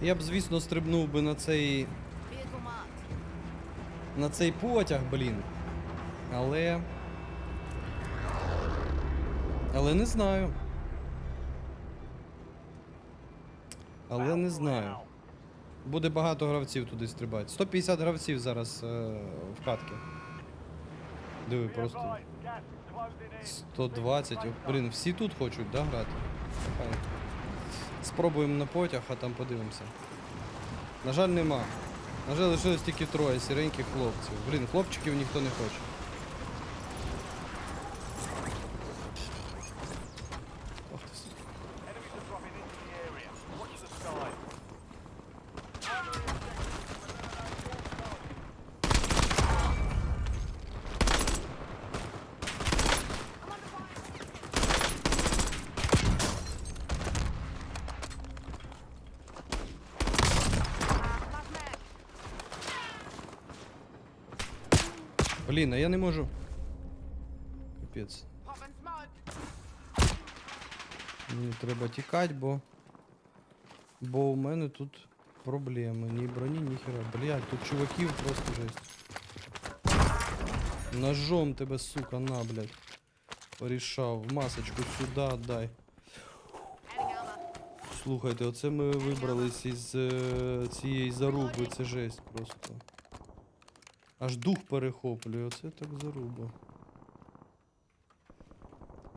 Я б, звісно, стрибнув би на цей. На цей потяг, блін. Але. Але не знаю. Але не знаю. Буде багато гравців туди стрибати. 150 гравців зараз е, в катки. Диви, просто 120. О, Блін, всі тут хочуть, да, грати? Файно. Спробуємо на потяг, а там подивимося. На жаль, нема. На жаль, лишилось тільки троє сіреньких хлопців. Блін, хлопчиків ніхто не хоче. Блін, а я не можу. Капець. Мені треба тікати, бо. Бо у мене тут проблеми. Ні броні, ні хера. Блядь, тут чуваків просто жесть. Ножом тебе, сука, на, блядь. Порішав. Масочку сюди дай. Слухайте, оце ми вибрались із е, цієї заруби, це жесть просто. Аж дух перехоплює, оце так заруба.